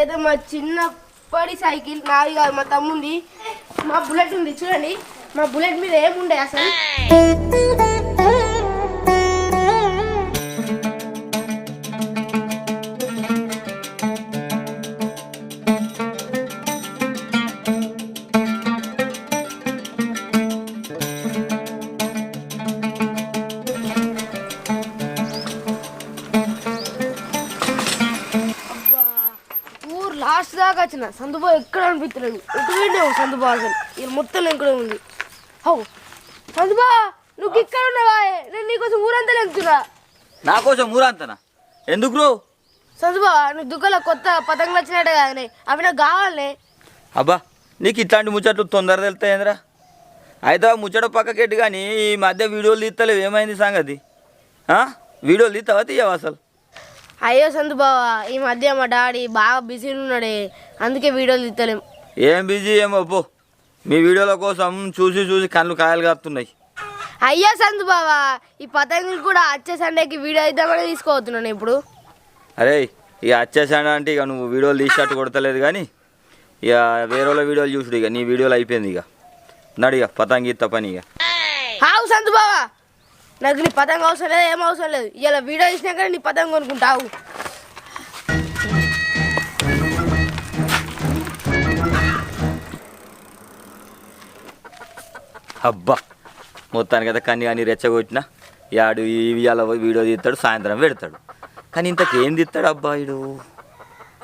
ఏదో మా చిన్నప్పటి సైకిల్ నాది కాదు మా తమ్ముంది. మా బుల్లెట్ ఉంది చూడండి. మా బుల్లెట్ మీద ఏముండే అసలు? వచ్చిన సందుబా ఎక్కడ ఎటు వెళ్ళావు సందుబా అసలు. ఇది మొత్తం ఇక్కడ ఉంది? హౌ! సందుబా నువ్వు ఇక్కడ ఉన్నావా? నేను నీకోసం ఊరంతా లెంగుతున్నా నా కోసం ఊరంతనా? ఎందుకు రో సందుబా నువ్వు దుగ్గల కొత్త పతంగులు వచ్చినట్టే కానీ అవి నాకు కావాలనే. అబ్బా నీకు ఇట్లాంటి ముచ్చట్లు తొందర తెలుస్తాయిందిరా? అయితే ముచ్చట పక్కకెట్టు కానీ ఈ మధ్య వీడియోలు తీస్తలేవు. ఏమైంది సంగతి? ఆ? వీడియోలు తీస్తావా తీయవా అసలు? అయ్యో సందుబావా ఈ మధ్య మా డాడీ బాగా బిజీ ఉన్నాడే అందుకే వీడియోలు తీస్తలేం ఏం బిజీ ఏమో పో. మీ వీడియోల కోసం చూసి చూసి కళ్ళు కాయలు కాస్తున్నాయి అయ్యో సందుబావా ఈ పతంగులు కూడా వచ్చే సండేకి వీడియో ఇద్దామని తీసుకోవతున్నాను ఇప్పుడు? అరే ఇక వచ్చేసాడు అంటే ఇక నువ్వు వీడియోలు తీసినట్టు కొడతలేదు కానీ ఇక వేరే వాళ్ళ వీడియోలు చూసుడు ఇక నీ వీడియోలు అయిపోయింది ఇక. నడు ఇక పతంగి ఇత్త పని ఇక. ఆవు సంతు బావా. నాకు నీ పతంగ అవసరం లేదు ఏం అవసరం లేదు. ఇలా వీడియో కానీ నీ పతంగ కొనుక్కుంటావు. అబ్బా మొత్తానికి అయితే కన్నీ కానీ రెచ్చగొట్టిన యాడు ఇవాళ వీడియో తీస్తాడు సాయంత్రం పెడతాడు. కానీ ఇంతకేం తీస్తాడు అబ్బా ఇడు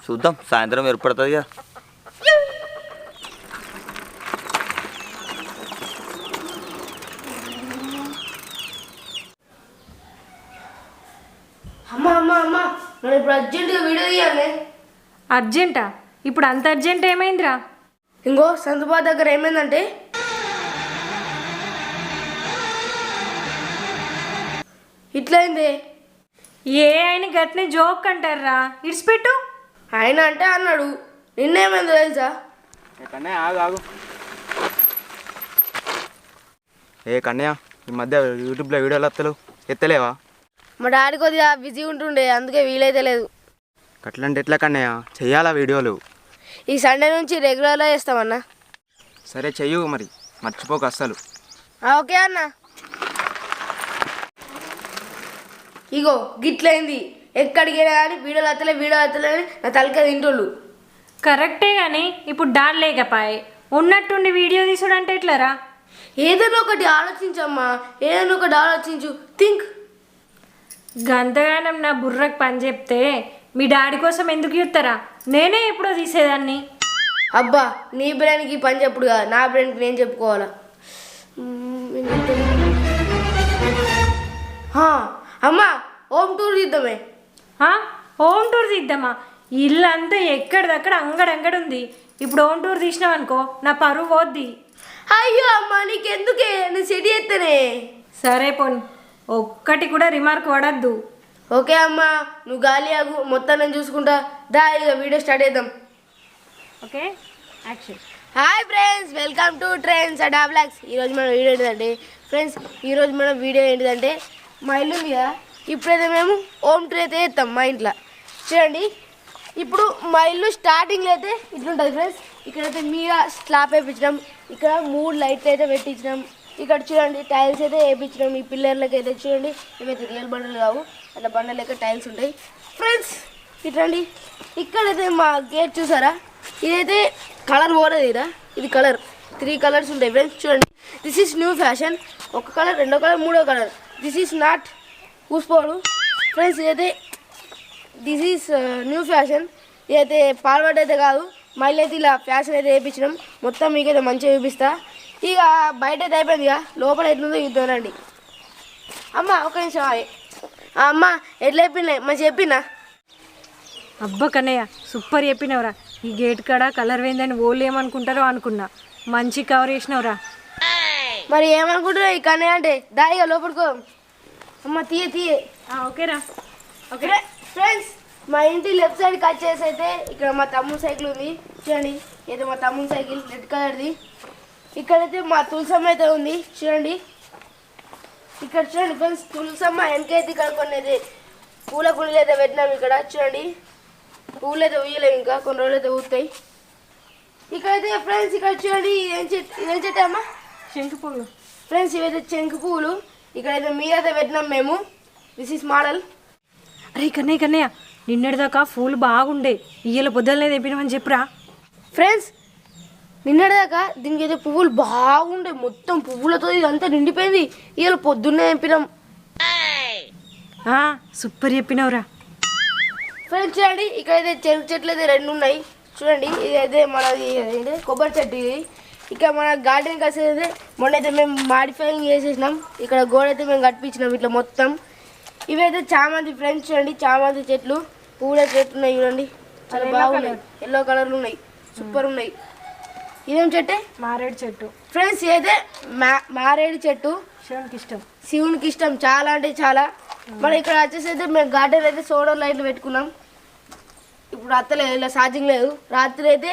చూద్దాం సాయంత్రం ఏర్పడుతుంది కదా అమ్మ అమ్మ అమ్మ నేను ఇప్పుడు అర్జెంటుగా వీడియో తీయాలి. అర్జెంటా? ఇప్పుడు అంత అర్జెంట్ ఏమైందిరా? ఇంకో సంతుబా దగ్గర ఏమైందంటే ఇట్లయింది. ఏ ఆయన గట్నే జోక్ అంటారా? ఇడిచిపెట్టు. ఆయన అంటే అన్నాడు నిన్నేమైందో తెలుసా? కన్నయ్య ఆగు ఆగు. ఏ కన్నయ్య ఈ మధ్య యూట్యూబ్లో వీడియోలు వస్తలేవు ఎత్తలేవా? మా డాడీ కొద్దిగా బిజీ ఉంటుండే అందుకే వీలైతే లేదు. అట్లంటే ఎట్లా కన్నయ్య? చెయ్యాలా వీడియోలు? ఈ సండే నుంచి రెగ్యులర్గా చేస్తామన్నా. సరే చెయ్యు మరి మర్చిపోక అస్సలు. ఓకే అన్న. ఇగో గిట్లయింది ఎక్కడికి కానీ వీడియోలు అత్తలే వీడియో అత్తలే నా తలకే తింటోళ్ళు కరెక్టే కానీ ఇప్పుడు డాడ్ లేకపాయే. ఉన్నట్టుండి వీడియో తీసుడంటే ఎట్లరా? ఏదైనా ఒకటి ఆలోచించమ్మా ఏదైనా ఒకటి ఆలోచించు. థింక్. గంతగానం నా బుర్రకు పని చెప్తే మీ డాడీ కోసం ఎందుకు చూస్తారా? నేనే ఎప్పుడో తీసేదాన్ని. అబ్బా నీ బ్రెయిన్కి పని చెప్పుడు కాదు. నా బ్రెయిన్కి నేను చెప్పుకోవాలా? అమ్మా హోమ్ టూర్ తీద్దామే? హోమ్ టూర్ తీద్దామా? ఇల్లు అంతా ఎక్కడిదక్కడ అంగడంగడు ఉంది. ఇప్పుడు హోమ్ టూర్ తీసినాం అనుకో నా పరువు పోద్ది. అయ్యో అమ్మా నీకెందుకే? నేను సెడి ఎత్తనే. సరే పోని. ఒక్కటి కూడా రిమార్క్ పడద్దు ఓకే అమ్మా నువ్వు గాలి ఆగు మొత్తం నేను చూసుకుంటా. దా ఇక వీడియో స్టార్ట్ చేద్దాం. Okay action hi friends welcome to trains అడా బ్లాగ్స్ ఈరోజు మన వీడియో ఏంటిదంటే ఫ్రెండ్స్ ఈరోజు మన వీడియో ఏంటిదంటే మా ఇల్లు ఉంది కదా ఇప్పుడైతే మేము హోమ్ టూర్ అయితే చేస్తాం మా ఇంట్లో. చూడండి ఇప్పుడు మా ఇల్లు స్టార్టింగ్లో అయితే ఇట్లుంటుంది ఫ్రెండ్స్ ఇక్కడైతే మీద స్లాబ్ వేయించినాం. ఇక్కడ మూడు లైట్లు అయితే పెట్టించినాం. ఇక్కడ చూడండి టైల్స్ అయితే వేయించినాం. ఈ పిల్లర్లకి అయితే చూడండి ఇవైతే రియల్ బండలు కావు అట్లా బండలు లెక్క టైల్స్ ఉంటాయి. ఫ్రెండ్స్ ఇట్లండి ఇక్కడైతే మా గేట్ చూసారా? ఇదైతే కలర్ పోలేదు ఇదా? ఇది కలర్ త్రీ కలర్స్ ఉంటాయి. ఫ్రెండ్స్ చూడండి. దిస్ ఈస్ న్యూ ఫ్యాషన్ ఒక కలర్ రెండో కలర్ మూడో కలర్ దిస్ ఈస్ నాట్ కూసుకోడు ఫ్రెండ్స్ ఇదైతే దిస్ ఈస్ న్యూ ఫ్యాషన్ ఇదైతే ఫార్వర్డ్ అయితే కాదు. మళ్ళీ అయితే ఇలా ఫ్యాషన్ అయితే వేయించినాం. మొత్తం మీకైతే మంచిగా చూపిస్తా. ఇక బయట అయితే అయిపోయింది ఇక. లోపల ఎట్లుందో చూద్దానండి అమ్మ ఒక నిమిషం అమ్మ ఎట్లా చెప్పినాయి మంచి చెప్పినా? అబ్బా కన్నయ్య సూపర్ చెప్పినవరా. ఈ గేట్ కాడ కలర్ వేందని ఓళ్ళు ఏమనుకుంటారో అనుకున్నా. మంచి కవర్ చేసినవరా. మరి ఏమనుకుంటున్నావు ఈ కన్నయ్య అంటే? దాయిగా లోపలికో అమ్మ తీయ తీయ. ఓకేరా. ఓకే. ఫ్రెండ్స్ మా ఇంటి లెఫ్ట్ సైడ్ కట్ చేసి అయితే ఇక్కడ మా తమ్ముడు సైకిల్ ఉంది. చూడండి ఇది మా తమ్ముడు సైకిల్ రెడ్ కలర్ది. ఇక్కడైతే మా తులసమ్మ అయితే ఉంది. చూడండి. ఇక్కడ చూడండి ఫ్రెండ్స్ తులసమ్మ వెనకైతే ఇక్కడ కొన్ని పూల కుండీలు అయితే పెట్టినాం ఇక్కడ. చూడండి. పువ్వులు అయితే ఊయలేవు ఇంకా కొన్ని రోజులు అయితే ఊతాయి ఇక్కడైతే ఫ్రెండ్స్ ఇక్కడ చూడండి ఇదేం చెట్టు ఇదేం చెట్టు అమ్మా? శంకు పువ్వులు ఫ్రెండ్స్ ఇవైతే చెంకు పువ్వులు ఇక్కడైతే మీరైతే పెట్టినాం మేము. దిస్ ఇస్ మోడల్ అరే కన్నయ్య కన్నయ్య నిన్నటిదాకా పూలు బాగుండే. ఇయ్యల పొద్దులనే తెప్పినామని చెప్పురా? ఫ్రెండ్స్ నిన్నటిదాకా దీనికి అయితే పువ్వులు బాగుండే. మొత్తం పువ్వులతో ఇదంతా నిండిపోయింది. ఇవాళ పొద్దున్నే తెంపినాం ఆ, సూపర్ చెప్పినవురా. ఫ్రెండ్స్ చూడండి ఇక్కడైతే చెరుకు చెట్లు అయితే రెండు ఉన్నాయి. చూడండి ఇదైతే మనది కొబ్బరి చెట్టు ఇది. ఇక్కడ మన గార్డెన్ అయితే మొన్న అయితే మేము మాడిఫైయింగ్ చేసేసినాం. ఇక్కడ గోడ అయితే మేము కట్టించినాం ఇట్లా మొత్తం. ఇవైతే చామంతి ఫ్రెండ్స్ చూడండి చామంతి చెట్లు. పూల చెట్లు ఉన్నాయి చూడండి. చాలా బాగున్నాయి. ఎల్లో కలర్లు ఉన్నాయి. సూపర్ ఉన్నాయి. ఇదేం చెట్టే? మారేడు చెట్టు. ఫ్రెండ్స్ ఇదైతే మా మారేడు చెట్టు. శివునికి ఇష్టం. శివునికి ఇష్టం. చాలా అంటే చాలా. మరి ఇక్కడ వచ్చేసి అయితే మేము గార్డెన్ అయితే సోలార్ లైట్లు పెట్టుకున్నాం. ఇప్పుడు అత్తలేదు ఇలా ఛార్జింగ్ లేదు. రాత్రి అయితే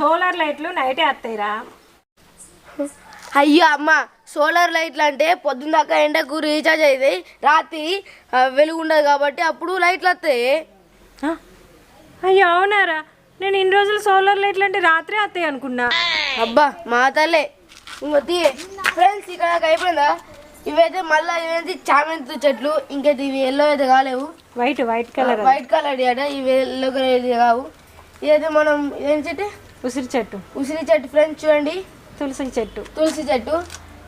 సోలార్ లైట్లు నైటే వస్తాయిరా అయ్యో అమ్మ సోలార్ లైట్లు అంటే పొద్దున్న దాకా ఎండకు రీఛార్జ్ అవుతాయి రాత్రి వెలుగు ఉండదు కాబట్టి అప్పుడు లైట్లు వస్తాయి? అయ్యో అవునారా నేను ఇన్ని రోజులు సోలార్ లైట్లు అంటే రాత్రే వస్తాయి అనుకున్నా. అబ్బా మా తల్లే. ఫ్రెండ్స్ ఇక్కడ అయిపోయిందా? ఇవైతే మళ్ళీ ఇవేంటి? చామంతి చెట్లు ఇంకైతే ఇవి ఎల్లో అయితే కాలేవు. White white colour white colour అట ఇవి ఎల్లో కలర్ కావు. ఇదైతే మనం ఇదేం చెట్టు? ఉసిరి చెట్టు. ఉసిరి చెట్టు ఫ్రెండ్స్ చూడండి. తులసి చెట్టు. తులసి చెట్టు.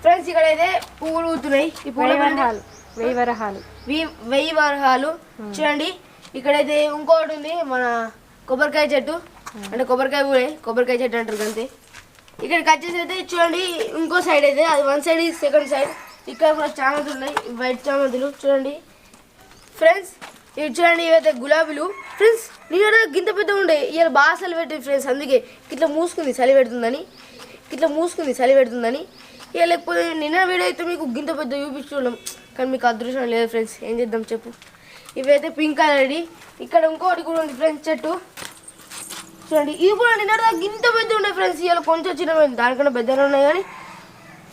ఫ్రెండ్స్ ఇక్కడ అయితే పువ్వులు ఊతున్నాయి ఈ వేయివరహాలు వేయివరహాలు వెయ్యి వెయ్యి వరహాలు చూడండి. ఇక్కడైతే ఇంకోటి ఉంది మన కొబ్బరికాయ చెట్టు అంటే కొబ్బరికాయ పూలే కొబ్బరికాయ చెట్టు అంటారు అంతే ఇక్కడికి వచ్చేసి అయితే చూడండి ఇంకో సైడ్ అయితే అది వన్ సైడ్ సెకండ్ సైడ్ ఇక్కడ కూడా చామంతులు ఉన్నాయి వైట్ చామంతులు చూడండి. ఫ్రెండ్స్ ఇవి చూడండి ఇవైతే గులాబీలు. ఫ్రెండ్స్ నేను గింత పెద్ద ఉండే ఇవాళ బాగా చలి పెట్టింది ఫ్రెండ్స్ అందుకే. ఇట్లా మూసుకుంది చలి పెడుతుందని. ఇట్లా మూసుకుంది చలి పెడుతుందని. ఇక లేకపోతే నిన్న వీడియో అయితే మీకు గింత పెద్ద చూపించున్నాం కానీ మీకు అదృష్టం లేదు ఫ్రెండ్స్ ఏం చేద్దాం చెప్పు. ఇవైతే పింక్ కలర్ది ఇక్కడ ఇంకోటి కూడా ఉంది ఫ్రెండ్స్ చెట్టు. చూడండి ఇవి కూడా నిన్న దాకా ఇంత పెద్ద ఉండే ఫ్రెండ్స్ ఇవాళ కొంచెం చిన్న దానికన్నా పెద్దగా ఉన్నాయి కానీ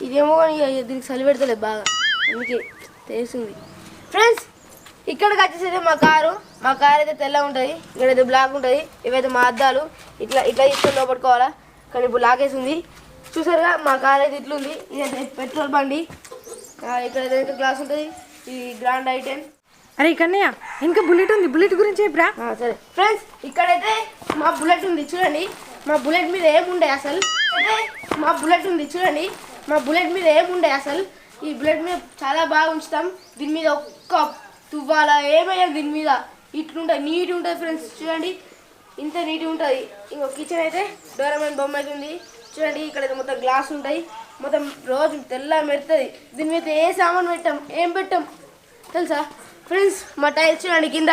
ఇదేమో కానీ దీనికి చలి పెడతలేదు బాగా. అందుకే తెలిసింది. ఫ్రెండ్స్ ఇక్కడికి వచ్చేసి మా కారు. మా కారు అయితే తెల్ల ఉంటుంది. ఇక్కడైతే బ్లాక్ ఉంటుంది. ఇవైతే మా అద్దాలు. ఇట్లా ఇట్లా తీసుకొని లోపట్టుకోవాలా. కానీ ఇప్పుడు లాగేసి ఉంది చూసారుగా మా కార్ అయితే ఇట్లుంది. ఇదైతే పెట్రోల్ బండి. ఇక్కడ ఇక్కడైతే గ్లాస్ ఉంటుంది. ఇది గ్రాండ్ ఐటెన్ అరే కన్నయ్య ఇంకా బుల్లెట్ ఉంది. బుల్లెట్ గురించి చెప్పరా? సరే. ఫ్రెండ్స్ ఇక్కడైతే మా బుల్లెట్ ఉంది చూడండి. మా బుల్లెట్ మీద ఏముండే అసలు? అయితే మా బుల్లెట్ ఉంది చూడండి. మా బుల్లెట్ మీద ఏముండే అసలు? ఈ బుల్లెట్ మీద చాలా బాగా ఉంచుతాం. దీని మీద ఒక్క తువ్వాల ఏమయ్యా దీని మీద? ఇట్లుంటుంది నీట్ ఉంటుంది ఫ్రెండ్స్ చూడండి. ఇంత నీట్ ఉంటుంది ఇంకో కిచెన్ అయితే డోరమైన బొమ్మ అయితే ఉంది. చూడండి ఇక్కడైతే మొత్తం గ్లాస్ ఉంటాయి. మొత్తం రోజు తెల్ల మెరుతుంది. దీని మీద ఏ సామాన్ పెట్టాం? ఏం పెట్టాం? తెలుసా? ఫ్రెండ్స్ మా టైల్స్ చూడండి కింద.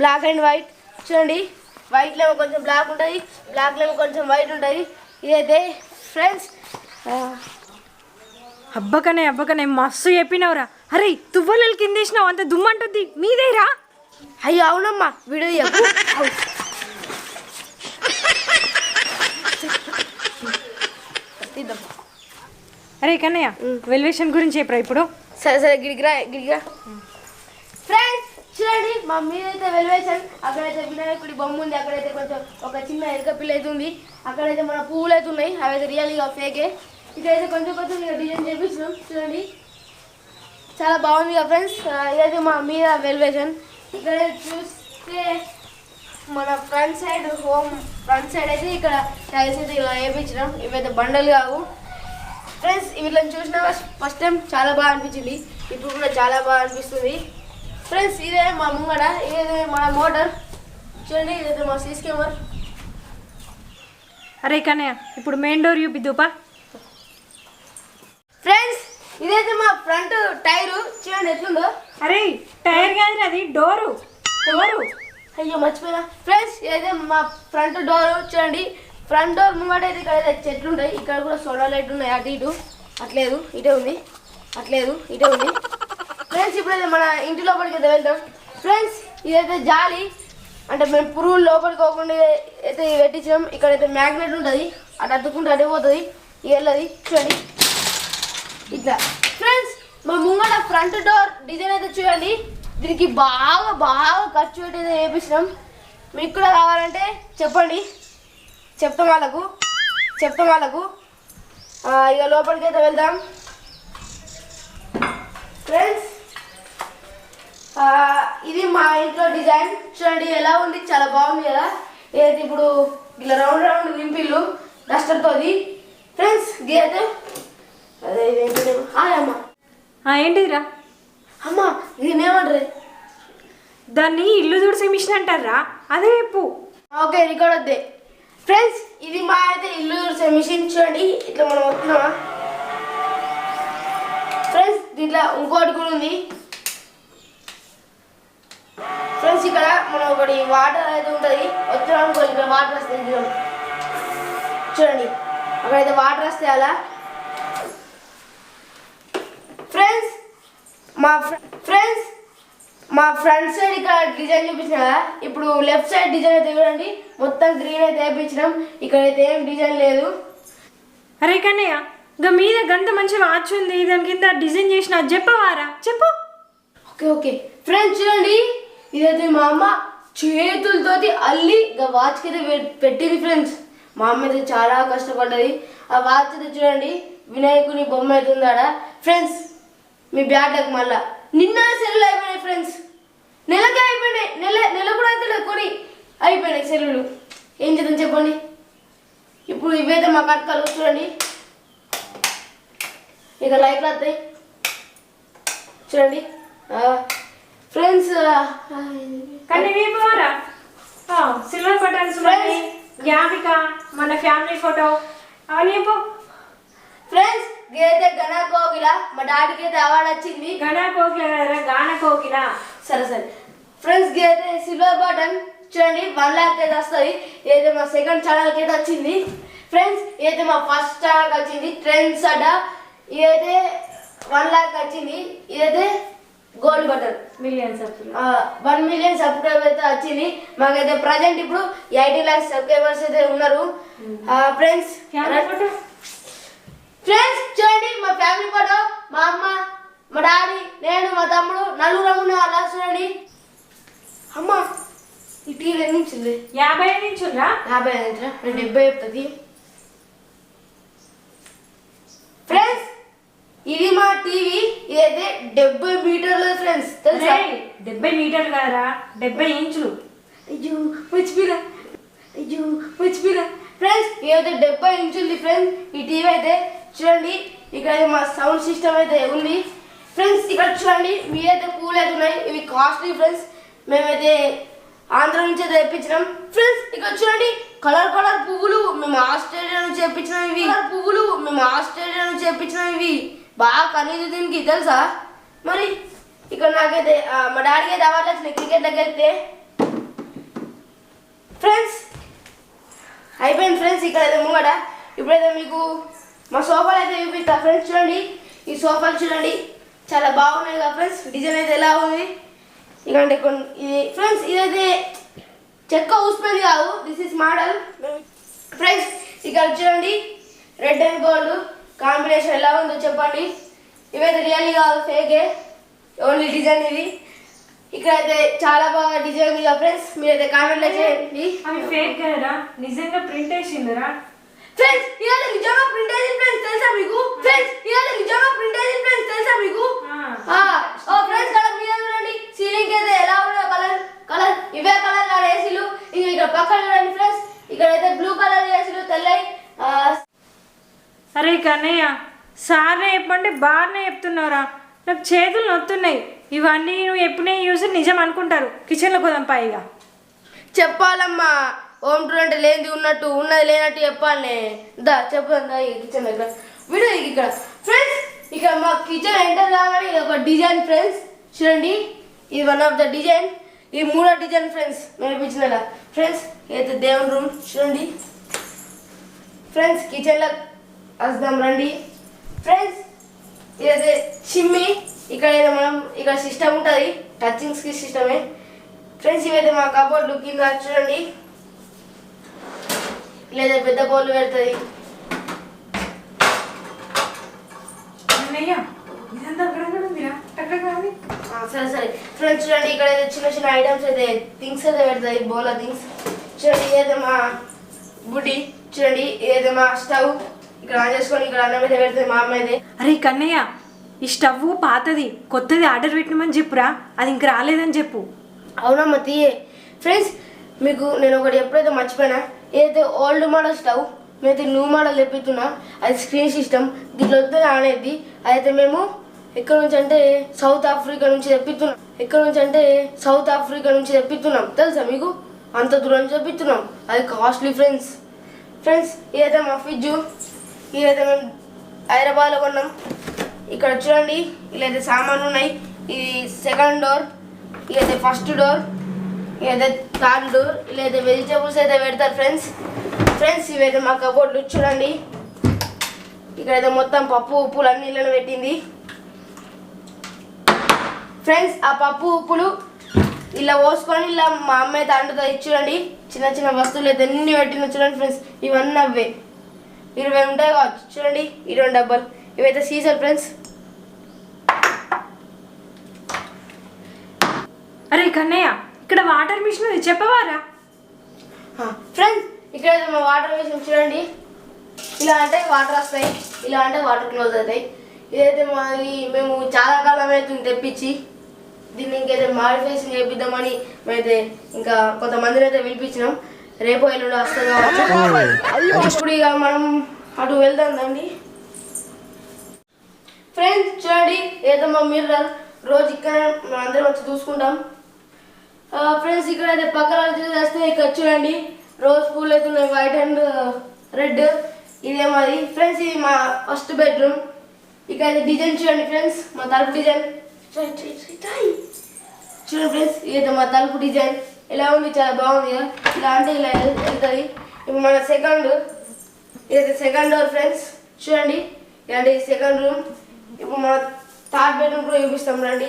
బ్లాక్ అండ్ వైట్ చూడండి. వైట్లో కొంచెం బ్లాక్ ఉంటుంది. బ్లాక్లో కొంచెం వైట్ ఉంటుంది. ఇదైతే ఫ్రెండ్స్ అబ్బకనే అబ్బకనే మస్తు చెప్పినవురా. అరే తువ్వలు కింద వేసినావు అంత దుమ్మంటుంది. మీదేరా? అయ్యో అవునమ్మా వీడియో అరే కన్నయ్య వెల్వేషన్ గురించి చెప్పరా ఇప్పుడు? సరే సరే గిరిగిరా గిరిగిరా ఫ్రెండ్స్ చూడండి మా మీద అయితే వెలివేషన్ అక్కడైతే వినాయకుడి బొమ్మ ఉంది. అక్కడైతే కొంచెం ఒక చిన్న ఎరుక పిల్ల అయితే ఉంది. అక్కడైతే మన పువ్వులు అయితే ఉన్నాయి. అవి అయితే రియల్గా ఫేకే ఇదైతే కొంచెం కొంచెం డిజైన్ చేపించినాం చూడండి. చాలా బాగుంది కదా ఫ్రెండ్స్ ఇదైతే మా మీద వెలివేషన్ ఇక్కడ చూస్తే మన front side home front side అయితే ఇక్కడ టైల్స్ అయితే ఇలా వేయించడం ఇవైతే బండలు కావు. ఫ్రెండ్స్ వీళ్ళని చూసిన ఫస్ట్ టైం చాలా బాగా అనిపించింది. ఇప్పుడు కూడా చాలా బాగా అనిపిస్తుంది. ఫ్రెండ్స్ ఇదే మా ముంగడ ఇదే మన మోటార్. చూడండి ఇదైతే మా సీస్ కెమెర్. అరే కన్నయ్య ఇప్పుడు మెయిన్ డోర్ చూపిద్దుపా. ఫ్రెండ్స్ ఇదైతే మా ఫ్రంట్ టైరు. చూడండి ఎట్లుందో. అరే టైర్ కాదు అది డోరు. డోరు అయ్యో మర్చిపోయినా. ఫ్రెండ్స్ ఇదైతే మా ఫ్రంట్ డోర్ చూడండి ఫ్రంట్ డోర్ ముంగట అయితే ఇక్కడ చెట్లు ఉంటాయి ఇక్కడ కూడా సోలార్ లైట్ ఉన్నాయి అటు ఇటు. అట్లేదు ఇటే ఉంది. అట్లేదు ఇటే ఉంది. ఫ్రెండ్స్ ఇప్పుడైతే మన ఇంటి లోపలికి అయితే వెళ్తాం ఫ్రెండ్స్ ఇదైతే జాలి. అంటే మేము పురుగులు లోపలికి పోకుండా అయితే పెట్టించాం ఇక్కడైతే మ్యాగ్నెట్ ఉంటుంది. అటు అతుక్కుంటే అటు పోతుంది. వెళ్ళది. చూడండి. ఇట్లా. ఫ్రెండ్స్ మా ముంగట ఫ్రంట్ డోర్ డిజైన్ అయితే చూడండి. దీనికి బాగా బాగా ఖర్చు పెట్టి అయితే వేపించినాం మీకు కూడా కావాలంటే చెప్పండి. చెప్తాం వాళ్ళకు. చెప్తాం వాళ్ళకు. ఇక లోపలికి అయితే వెళ్దాం. ఫ్రెండ్స్ ఇది మా ఇంట్లో డిజైన్. చూడండి ఎలా ఉంది? చాలా బాగుంది కదా? ఏది ఇప్పుడు ఇలా రౌండ్ రౌండ్ నింపిల్లు డస్టర్తోది ఫ్రెండ్స్ గీత అదే అమ్మ. ఏంటిదిరా? అమ్మ దీన్ని ఏమంటారు దాన్ని ఇల్లు తుడిసే మిషన్ అంటారా? అదే చెప్పు. ఓకే రికార్డ్ వద్దే. ఫ్రెండ్స్ ఇది మా అయితే ఇల్లు తుడిచే మిషన్. చూడండి ఇట్లా మనం వస్తున్నామా? ఫ్రెండ్స్ దీంట్లో ఇంకోటి కూడా ఉంది. ఫ్రెండ్స్ ఇక్కడ మనం ఒకటి వాటర్ అయితే ఉంటుంది. వచ్చినాం అనుకో ఇక్కడ వాటర్ వస్తాయి చూడండి అక్కడైతే వాటర్ వస్తాయి అలా. ఫ్రెండ్స్ మా ఫ్రెండ్స్ మా ఫ్రంట్ సైడ్ ఇక్కడ డిజైన్ చూపించిన కదా? ఇప్పుడు లెఫ్ట్ సైడ్ డిజైన్ అయితే చూడండి. మొత్తం గ్రీన్ అయితే వేయించినాం. ఇక్కడైతే ఏం డిజైన్ లేదు. అరే కన్నయ్య ఇంకా మీద గంత మంచి వాచ్ ఉంది. దాని కింద డిజైన్ చేసిన చెప్పవారా? చెప్పు. Okay okay. ఫ్రెండ్స్ చూడండి. ఇదైతే మా అమ్మ చేతులతోటి అల్లి ఇంకా వాచ్ అయితే పెట్టింది ఫ్రెండ్స్ మా అమ్మ అయితే చాలా కష్టపడ్డది. ఆ వాచ్ అయితే చూడండి వినాయకుని బొమ్మ అయితే ఉందాడ ఫ్రెండ్స్ మీ బ్యాట్లకు మళ్ళా. నిన్న సెల్లు అయిపోయినాయి ఫ్రెండ్స్ నెలకే అయిపోయినాయి. నెల నెల కూడా అయితే కొని అయిపోయినాయి సెల్లులు. ఏం చేద్దాం చెప్పండి? ఇప్పుడు ఇవైతే మా కట్కాలు చూడండి. ఇక లైట్లు వస్తాయి చూడండి. ఫ్రెండ్స్ కానీ ఇవ్వరా సిల్వర్ బటన్స్ ఉన్నాయి. జ్ఞాపిక మన ఫ్యామిలీ ఫోటో అవన్నీ ఫ్రెండ్స్ గీతే గణ కోగిల మా డాడీకి అయితే అవార్డు వచ్చింది. గణ కోకిల గాన కోకిల సరే సరే. ఫ్రెండ్స్ గీతే సిల్వర్ బటన్ చూడండి వన్ ల్యాక్ అయితే వస్తుంది. ఏదైతే మా సెకండ్ ఛానల్కి అయితే వచ్చింది. ఫ్రెండ్స్ ఏదైతే మా ఫస్ట్ ఛానల్కి వచ్చింది. ట్రెండ్స్ అడ్డ ఇదైతే వన్ ల్యాక్ వచ్చింది. ఇదైతే gold button million one million subscriber అయితే వచ్చింది. మాకైతే ప్రజెంట్ ఇప్పుడు ఎయిటీ ల్యాక్స్ సబ్స్క్రైబర్స్ అయితే ఉన్నారు. ఫ్రెండ్స్ ఫ్రెండ్స్ చూడండి మా ఫ్యామిలీ ఫోటో. మా అమ్మ మా డాడీ నేను మా తమ్ముడు నలుగురు ఉన్న అలా చూడండి. అమ్మ ఈ టీవీ ఎన్ని నిమిషాలు యాభై నుంచురా యాభై ఐదు నేను డెబ్బై చెప్తుంది ఫ్రెండ్స్ ఇది మా టీవీ ఇదైతే డెబ్బై మీటర్లు ఫ్రెండ్స్ తెలుసా? డెబ్బై మీటర్లు కాదరా డెబ్బై ఇంచులు. అయ్యో మర్చిపోయినా. అయ్యో మర్చిపోయినా. ఫ్రెండ్స్ ఇదైతే డెబ్బై ఇంచుంది ఫ్రెండ్స్ ఈ టీవీ అయితే చూడండి ఇక్కడ మా సౌండ్ సిస్టమ్ అయితే ఉంది. ఫ్రెండ్స్ ఇక్కడ చూడండి మీరైతే కూల్ అయితే ఉన్నాయి ఇవి కాస్ట్లీ ఫ్రెండ్స్. మేమైతే ఆంధ్ర నుంచి అయితే తెప్పించినాం. ఫ్రెండ్స్ ఇక్కడ చూడండి కలర్ కలర్ పువ్వులు మేము ఆస్ట్రేలియా నుంచి తెప్పించినాం ఇవి. కలర్ పువ్వులు? మేము ఆస్ట్రేలియా నుంచి తెప్పించినాం ఇవి. బాగా ఖరీదు దీనికి తెలుసా? మరి ఇక్కడ నాకైతే మా డాడీకి అయితే అవార్డు వచ్చినాయి దగ్గర అయితే. ఫ్రెండ్స్ అయిపోయింది ఫ్రెండ్స్ ఇక్కడ అయితే ముంగడ ఇప్పుడైతే మీకు మా సోఫాలు అయితే చూపిస్తా. ఫ్రెండ్స్ చూడండి ఈ సోఫాలు చూడండి. చాలా బాగున్నాయి కదా ఫ్రెండ్స్ డిజైన్ అయితే ఎలా ఉంది. ఇక అంటే కొన్ని ఇది ఫ్రెండ్స్ ఇదైతే చెక్క ఊసిపోయింది కాదు దిస్ ఇస్ మోడల్. ఫ్రెండ్స్ ఇక్కడ చూడండి రెడ్ అండ్ గోల్డ్. కాంబినేషన్ ఎలా ఉందో చెప్పండి. ఇవైతే రియల్లీ కాదు ఫేకే ఓన్లీ డిజైన్ ఇది. ఇక్కడైతే చాలా బాగా డిజైన్ ఉంది కదా ఫ్రెండ్స్ మీరైతే కామెంట్లో చేయండి. అవి ఫేక్ కదరా నిజంగా ప్రింట్ వేసిందిరా ఫ్రెండ్స్ ఇవాళ నిజంగా ప్రింట్ అయింది ఫ్రెండ్స్ తెలుసా మీకు? ఫ్రెండ్స్ ఇవాళ నిజంగా ప్రింట్ అయింది ఫ్రెండ్స్ తెలుసా మీకు? ఓ ఫ్రెండ్స్ కలర్ మీద చూడండి. సీలింగ్ అయితే ఎలా ఉన్నదో కలర్ కలర్ ఇవే కలర్ లాగా ఏసీలు ఇంకా ఇక్కడ పక్కన చూడండి ఫ్రెండ్స్ ఇక్కడైతే బ్లూ కలర్ ఏసీలు తెల్లయి ఆ, అరే కన్నయ్య సార్నే చెప్పంటే బాగానే చెప్తున్నావురా నాకు చేతులు నొత్తున్నాయి. ఇవన్నీ నువ్వు ఎప్పుడే చూసి నిజం అనుకుంటారు. కిచెన్లో పోదాం పైగా చెప్పాలమ్మా. హోమ్ టూర్ అంటే లేనిది ఉన్నట్టు ఉన్నది లేనట్టు చెప్పాలనే. దా చెప్పండి దా ఈ కిచెన్ దగ్గర వీడియో ఇక్కడ. ఫ్రెండ్స్ ఇక్కడ మా కిచెన్ ఎంటర్ కాగానే ఇది ఒక డిజైన్ ఫ్రెండ్స్ చూడండి. ఇది వన్ ఆఫ్ ద డిజైన్. ఈ మూడో డిజైన్ ఫ్రెండ్స్ నేర్పించిన ఫ్రెండ్స్ అయితే దేవుని రూమ్ చూడండి. ఫ్రెండ్స్ కిచెన్లో వస్తాం రండి. ఫ్రెండ్స్ ఇదైతే చిమ్మి. ఇక్కడ ఏదో మనం ఇక్కడ సిస్టమ్ ఉంటుంది. టచింగ్ సిస్టమే ఫ్రెండ్స్ ఇవైతే మా కబోర్డ్ కింద చూడండి. లేదా పెద్ద బౌల్ పెడుతుంది. సరే సరే. ఫ్రెండ్స్ చూడండి ఇక్కడ అయితే చిన్న చిన్న ఐటమ్స్ అయితే థింగ్స్ అయితే పెడతాయి బోలా థింగ్స్ చూడండి ఇదైతే మా బుడ్డి. చూడండి ఇదైతే మా స్టవ్. ఇక్కడ ఆన్ చేసుకొని ఇక్కడ అన్నం అయితే మా అమ్మ అయితే. అరే కన్నయ్య ఈ స్టవ్ పాతది కొత్తది ఆర్డర్ పెట్టినమని చెప్పురా అది ఇంక రాలేదని చెప్పు. అవునమ్మా తీయే. ఫ్రెండ్స్ మీకు నేను ఒకటి ఎప్పుడైతే మర్చిపోయినా ఏదైతే ఓల్డ్ మోడల్ స్టవ్ మేమైతే న్యూ మోడల్ తెప్పిస్తున్నా అది స్క్రీన్ సిస్టమ్ దీంట్లో వస్తే అనేది అదైతే మేము ఎక్కడ నుంచి అంటే సౌత్ ఆఫ్రికా నుంచి తెప్పిస్తున్నాం. ఎక్కడ నుంచి అంటే సౌత్ ఆఫ్రికా నుంచి తెప్పిస్తున్నాం. తెలుసా మీకు? అంత దూరం నుంచి తెప్పిస్తున్నాం. అది కాస్ట్లీ ఫ్రెండ్స్ ఫ్రెండ్స్ ఇదైతే మా ఫ్రిడ్జ్ ఇదైతే మేము హైదరాబాద్లో కొన్నాం. ఇక్కడ చూడండి ఇలా అయితే సామాన్లు ఉన్నాయి. ఇది సెకండ్ డోర్ ఇదైతే ఫస్ట్ డోర్ ఇదైతే థర్డ్ డోర్ ఇలా అయితే వెజిటేబుల్స్ అయితే పెడతారు ఫ్రెండ్స్ ఫ్రెండ్స్ ఇవైతే మా కబోర్డ్లు చూడండి. ఇక్కడైతే మొత్తం పప్పు ఉప్పులు అన్ని ఇళ్ళలో పెట్టింది. ఫ్రెండ్స్ ఆ పప్పు ఉప్పులు ఇలా పోసుకొని ఇలా మా అమ్మ అయితే అంటుతుంది చూడండి. చిన్న చిన్న వస్తువులు అయితే అన్ని పెట్టిన చూడండి ఫ్రెండ్స్ ఇవన్నీ అవే. ఇరవై ఉంటాయి కావచ్చు. చూడండి ఇరవై డబ్బాలు. ఇవైతే సీజర్ ఫ్రెండ్స్. అరే కన్నయ్య ఇక్కడ వాటర్ మిషన్ ఉంది చెప్పవారా? ఫ్రెండ్స్ ఇక్కడ మా వాటర్ వేసిన చూడండి. ఇలా అంటే వాటర్ వస్తాయి ఇలా అంటే వాటర్ క్లోజ్ అవుతాయి. ఇదైతే మాది మేము చాలా కాలం అవుతుంది తెప్పించి దీన్ని ఇంకైతే మాడిఫికేషన్ చేపిద్దామని మేమైతే ఇంకా కొంతమందిని అయితే పిలిపించినాం. రేపు ఎల్లుండి వస్తుంది కావచ్చు ఇప్పుడు ఇక మనం అటు వెళ్దాం దండి ఫ్రెండ్స్ చూడండి ఏదో మా మిర్రర్ రోజు ఇక్కడ అందరం వచ్చి చూసుకుంటాం. ఫ్రెండ్స్ ఇక్కడ అయితే పక్కన చూస్తే ఇక్కడ చూడండి రోజ్ పూలు అయితే ఉన్నాయి వైట్ అండ్ రెడ్ ఇదే మాది. ఫ్రెండ్స్ ఇది మా ఫస్ట్ బెడ్రూమ్ ఇక్కడ అయితే డిజైన్ చూడండి ఫ్రెండ్స్ మా తలుపు డిజైన్ చూడండి ఫ్రెండ్స్ ఇదైతే మా తలుపు డిజైన్ ఎలా ఉంది? చాలా బాగుంది కదా? ఇలా అంటే ఇలా వెళ్- వెళ్తుంది. ఇప్పుడు మన సెకండ్ ఇదైతే సెకండ్ డోర్ ఫ్రెండ్స్ చూడండి. ఇలాంటి సెకండ్ రూమ్ ఇప్పుడు మన థర్డ్ బెడ్రూమ్ కూడా చూపిస్తాం. రండి.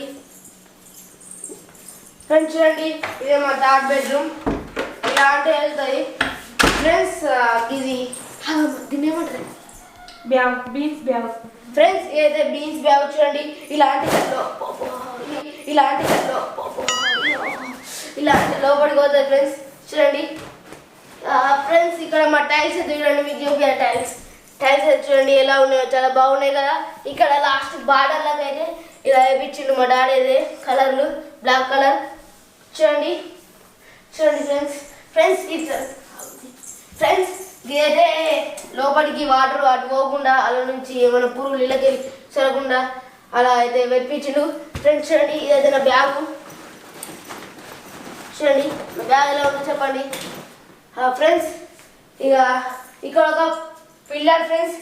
ఫ్రెండ్స్ చూడండి. ఇదే మా థర్డ్ బెడ్రూమ్ ఇలా అంటే వెళ్తాయి ఫ్రెండ్స్ ఇది దీన్ని ఏమంటారు? బ్యాగ్ బీన్స్ బ్యాగ్ ఫ్రెండ్స్ ఏదైతే బీన్స్ బ్యాగ్ చూడండి. ఇలాంటి కట్లో. ఇలాంటి ఇలా లోపలికి పోతుంది ఫ్రెండ్స్ చూడండి. ఫ్రెండ్స్ ఇక్కడ మా టైల్స్ చూడండి మీకు చూపిన టైల్స్ టైల్స్ చూడండి ఎలా ఉన్నాయో చాలా బాగున్నాయి కదా. ఇక్కడ లాస్ట్ బార్డర్ లాగా అయితే ఇలా వేయించిండు మా డాడీ అయితే కలర్లు బ్లాక్ కలర్ చూడండి. చూడండి ఫ్రెండ్స్ ఫ్రెండ్స్ ఇట్లా ఫ్రెండ్స్ ఇదైతే లోపలికి వాటర్ అటు పోకుండా అలా నుంచి ఏమైనా పురుగులు ఇళ్ళకెళ్ళి సరకుండా అలా అయితే వెప్పించిండు ఫ్రెండ్స్ చూడండి ఇదైతే నా బ్యాగు చూడండి నా బ్యాగ్ ఎలా ఉందో చెప్పండి ఫ్రెండ్స్ ఇక ఇక్కడ ఒక పిల్లర్ ఫ్రెండ్స్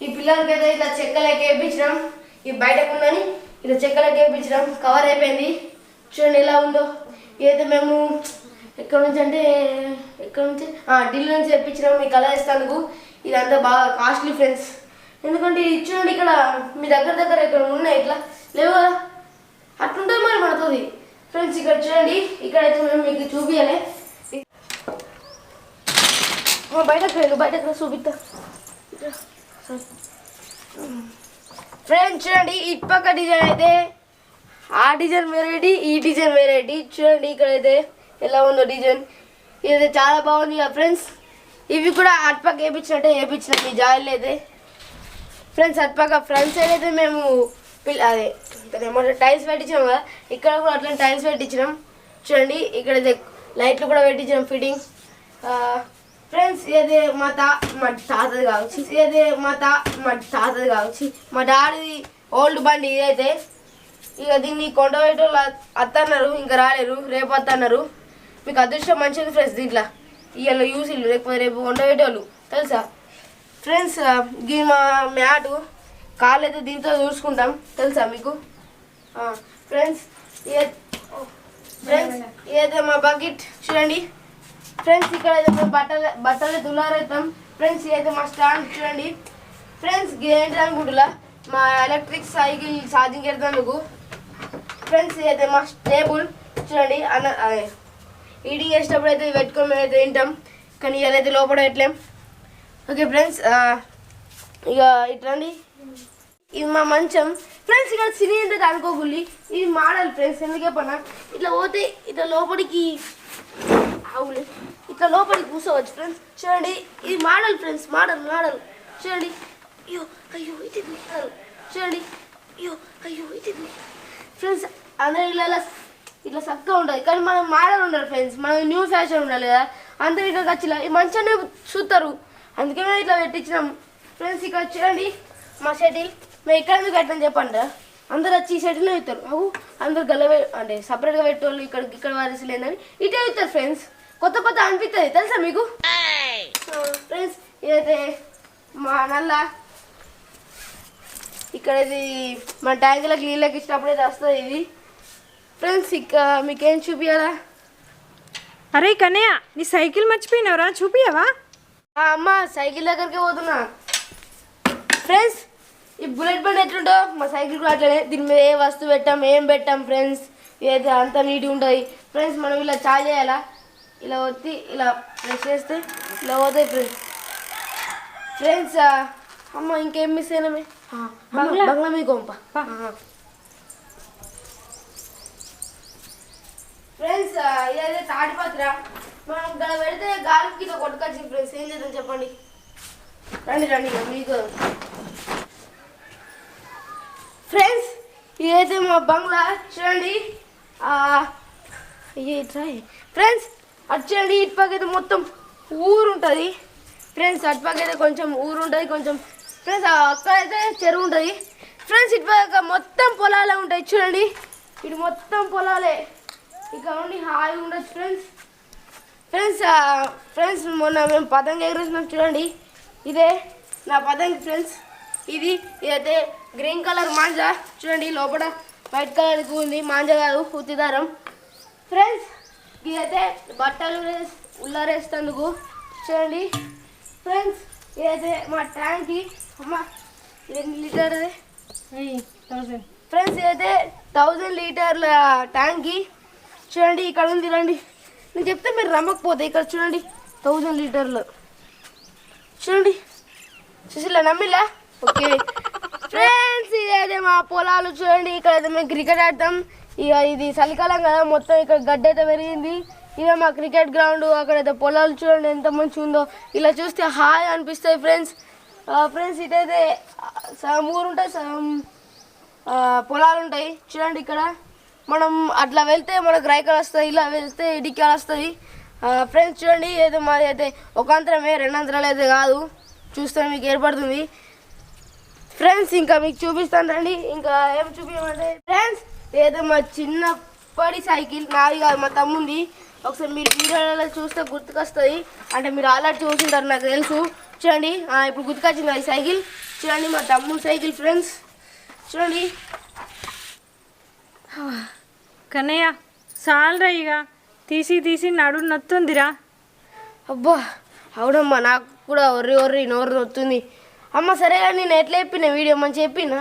ఈ పిల్లర్కి అయితే ఇట్లా చెక్కలకి వేయించడం ఈ బయటకు ఉందని ఇట్లా చెక్కలకి వేయించడం కవర్ అయిపోయింది. చూడండి ఎలా ఉందో. ఏదో మేము ఎక్కడ నుంచి అంటే ఎక్కడ నుంచి? ఢిల్లీ నుంచి తెప్పించినాం. మీ కలర్ ఇస్తాను ఇదంతా బాగా కాస్ట్లీ ఫ్రెండ్స్ ఎందుకంటే ఇది చూడండి ఇక్కడ మీ దగ్గర దగ్గర ఇక్కడ ఉన్నాయి ఇట్లా? లేవు కదా? అట్లుంటుంది మరి పడుతుంది ఫ్రెండ్స్ ఇక్కడ చూడండి ఇక్కడైతే మేము మీకు చూపించాలి బయటకు వెళ్ళు బయటకు చూపిస్తా ఫ్రెండ్స్ చూడండి ఇటు పక్క డిజైన్ అయితే ఆ డిజైన్ వెరైటీ ఈ డిజైన్ వెరైటీ చూడండి ఇక్కడైతే ఎలా ఉందో డిజైన్ ఇది చాలా బాగుంది కదా ఫ్రెండ్స్ ఇవి కూడా అటుపక్క వేయించినట్టే వేయించినాం ఈ జాయిలు అయితే ఫ్రెండ్స్ అటుపక్క ఫ్రంట్ సైడ్ అయితే మేము పిల్ల అదే దాన్ని టైల్స్ పెట్టించాం కదా ఇక్కడ కూడా అట్లా టైల్స్ పెట్టించినాం. చూడండి ఇక్కడ అయితే లైట్లు కూడా పెట్టించాం ఫిట్టింగ్. ఫ్రెండ్స్ ఇదే మా తా మా తాతది కావచ్చు ఇదే మా తా మా తాతది కావచ్చు మా డాడీది ఓల్డ్ బండి ఇదైతే. ఇక దీన్ని కొండవేటోళ్ళు అత్తన్నారు ఇంకా రాలేరు రేపు అత్తన్నారు. మీకు అదృష్టం మంచిది ఫ్రెండ్స్ దీంట్లో. ఇవాళ యూస్ ఇల్లు రేపు కొండవేటోళ్ళు తెలుసా? ఫ్రెండ్స్ గీ మా మ్యాటు కాళ్ళు అయితే దీంతో చూసుకుంటాం. తెలుసా మీకు? ఫ్రెండ్స్ ఫ్రెండ్స్ ఇదైతే మా బకెట్ చూడండి. ఫ్రెండ్స్ ఇక్కడ అయితే బట్టలు బట్టలు దులారేద్దాం. ఫ్రెండ్స్ ఇదైతే మా స్టాండ్ చూడండి. ఫ్రెండ్స్ ఏంటి అనుకుంటున్నా? మా ఎలక్ట్రిక్ సైకిల్ ఛార్జింగ్ ఎడతాను ఫ్రెండ్స్ ఇదైతే మా టేబుల్ చూడండి. అన్న ఈడింగ్ వేసేటప్పుడు చేసేటప్పుడు అయితే పెట్టుకొని మేము అయితే తింటాం. కానీ ఇదైతే లోపల పెట్టలేం. ఓకే ఫ్రెండ్స్ ఇక ఇట్లండి ఇది మా మంచం. ఫ్రెండ్స్ ఇక్కడ సినీ అంటే అనుకోగుల్లి ఇది మోడల్ ఫ్రెండ్స్ ఎందుకే పన్నా ఇట్లా పోతే ఇట్లా లోపలికి అవులే ఇట్లా లోపలికి కూర్చోవచ్చు ఫ్రెండ్స్ చూడండి ఇది మోడల్ ఫ్రెండ్స్ మోడల్ మోడల్. చూడండి. అయ్యో అయ్యో ఇది చూడండి. అయ్యో అయ్యో ఇది ఫ్రెండ్స్ అందరి ఇళ్ళ ఇట్లా చక్కగా ఉంటుంది కానీ మనం మాడల్ ఉండాలి ఫ్రెండ్స్ మనం న్యూ ఫ్యాషన్ ఉండాలి కదా. అందరు ఇక్కడికి వచ్చి ఈ మంచిగానే చూస్తారు. అందుకే మేము ఇట్లా పెట్టించినాం. ఫ్రెండ్స్ ఇక్కడ చూడండి. మా షటిల్. మేము ఇక్కడ ఎందుకు పెట్టని చెప్పండి. అందరు వచ్చి ఈ షటిల్ అవుతారు. అవు అందరు గల్ల అంటే సపరేట్గా పెట్టేవాళ్ళు ఇక్కడ ఇక్కడ వారిసి లేదని ఇటే అవుతారు ఫ్రెండ్స్ కొత్త కొత్త అనిపిస్తుంది తెలుసా మీకు? ఫ్రెండ్స్ ఇదైతే మా నల్ల ఇక్కడ ఇది మన ట్యాంకులకు నీళ్ళకి ఇచ్చినప్పుడు వస్తుంది ఇది. ఫ్రెండ్స్ ఇక మీకేం చూపించాలా అరే కన్నయ్య నీ సైకిల్ మర్చిపోయినావురా? చూపియవా? అమ్మ సైకిల్ దగ్గరికి పోతున్నా. ఫ్రెండ్స్ ఈ బుల్లెట్ బండి ఎట్లుంటో మా సైకిల్ కూడా అట్లనే. దీని మీద ఏ వస్తువు పెట్టాం ఏం పెట్టాం ఫ్రెండ్స్ ఇదైతే అంత నీట్గా ఉంటుంది. ఫ్రెండ్స్ మనం ఇలా చాయ్ చేయాలా? ఇలా వచ్చి ఇలా ప్రెస్ చేస్తే ఇలా పోతాయి ఫ్రెండ్స్ ఫ్రెండ్స్ అమ్మ ఇంకేం మిస్ అయినామే? ఆ, బంగ్లా మీ కొంప. ఫ్రెండ్స్ ఇదైతే తాడిపత్ర మనం ఇక్కడ పెడితే గాలికి కొట్టుకొచ్చింది ఫ్రెండ్స్ ఏం చేద్దాం చెప్పండి? రండి రండి మీకు ఫ్రెండ్స్ ఇదైతే మా బంగ్లా. చూడండి. ఫ్రెండ్స్ అటు చూడండి ఇటు పక్కైతే అయితే మొత్తం ఊరు ఉంటుంది. ఫ్రెండ్స్ అటు పక్కైతే అయితే కొంచెం ఊరు ఉంటుంది కొంచెం ఫ్రెండ్స్ అక్కడైతే చెరువు ఉంటుంది. ఫ్రెండ్స్ ఇటు పక్క మొత్తం పొలాలే ఉంటాయి చూడండి. ఇటు మొత్తం పొలాలే. ఇక ఉండి హాయిగా ఉండొచ్చు ఫ్రెండ్స్. ఫ్రెండ్స్ ఫ్రెండ్స్ మొన్న మేము పతంగ ఎగరేసినాం చూడండి. ఇదే నా పతంగి ఫ్రెండ్స్. ఇది ఇదైతే గ్రీన్ కలర్ మాంజా. చూడండి లోపల వైట్ కలర్ ఉంది. మాంజా కాదు ఉత్తిదారం ఫ్రెండ్స్ ఇదైతే బట్టలు ఉల్లారేస్తందుకు చూడండి ఫ్రెండ్స్ ఇదైతే మా ట్యాంక్కి అమ్మ ఎన్ని లీటర్ ఫ్రెండ్స్ ఇదైతే థౌజండ్ లీటర్ల ట్యాంక్కి. చూడండి ఇక్కడ ఉంది రండి నేను చెప్తే మీరు నమ్మకపోతే ఇక్కడ చూడండి థౌజండ్ లీటర్లు. చూడండి సుశీల నమ్మిలా ఓకే. ఫ్రెండ్స్ ఇదైతే మా పొలాలు చూడండి. ఇక్కడ అయితే మేము క్రికెట్ ఆడతాం. ఇక ఇది చలికాలం కదా మొత్తం ఇక్కడ గడ్డ అయితే పెరిగింది. ఇక మా క్రికెట్ గ్రౌండ్ అక్కడైతే పొలాలు చూడండి ఎంత మంచిగా ఉందో. ఇలా చూస్తే హాయ్ అనిపిస్తాయి ఫ్రెండ్స్ ఫ్రెండ్స్ ఇటైతే ఆ, సగం ఊరు ఉంటుంది సగం పొలాలు ఉంటాయి. చూడండి ఇక్కడ. మనం అట్లా వెళ్తే మనకు రైకాలు వస్తాయి ఇలా వెళ్తే ఇడికాలు వస్తాయి. ఫ్రెండ్స్ చూడండి. ఏదో మాది అయితే ఒక అంతరమే రెండు అంతరాలు అయితే కాదు. చూస్తే మీకు ఏర్పడుతుంది. ఫ్రెండ్స్ ఇంకా మీకు చూపిస్తాను రండి. ఇంకా ఏం చూపించమంటే ఫ్రెండ్స్ ఏదో మా చిన్నప్పటి సైకిల్ నాది కాదు మా తమ్ముంది. ఒకసారి మీరు వీడియోలలో చూస్తే గుర్తుకొస్తుంది. అంటే మీరు ఆల్రెడీ చూసింటారు నాకు తెలుసు. చూడండి ఇప్పుడు గుర్తుకొచ్చింది ఈ సైకిల్? చూడండి మా తమ్ముడు సైకిల్ ఫ్రెండ్స్ చూడండి. కన్నయ్య చాలరా ఇక. తీసి తీసి నడు నొత్తుందిరా. అబ్బా అవునమ్మా నాకు కూడా ఒర్రి ఒర్రి నోరు నొత్తుంది. అమ్మ సరే కానీ నేను ఎట్లా చెప్పిన? వీడియో మంచి చెప్పినా?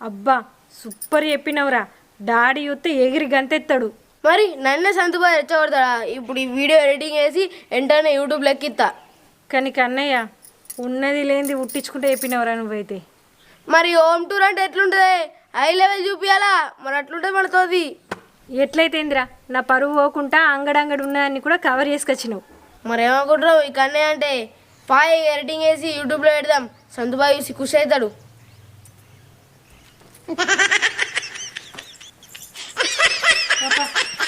అబ్బా సూపర్ చెప్పినవురా. డాడీ చూస్తే ఎగిరి గంతెత్తాడు. మరి నన్నే సంతుబా రెచ్చగొడతాడా? ఇప్పుడు ఈ వీడియో ఎడిటింగ్ చేసి వెంటనే యూట్యూబ్ లెక్కిస్తా కానీ కన్నయ్య ఉన్నది లేనిది ఉట్టించుకుంటే చెప్పినవురా నువ్వైతే. మరి హోమ్ టూర్ అంటే ఎట్లుంటుంది? హై లెవెల్ చూపియాలా? మరి అట్లుంటుంది మనతోది ఎట్లయితేందిరా నా పరువు పోకుండా అంగడంగడి ఉన్నదాన్ని కూడా కవర్ చేసుకొచ్చినావు. మరి ఏమనుకుంటున్నావు? ఈ కన్నే అంటే పాయ్ ఎడిటింగ్ చేసి యూట్యూబ్లో పెడదాం. సందుబాయి యూసి ఖుషి అవుతాడు.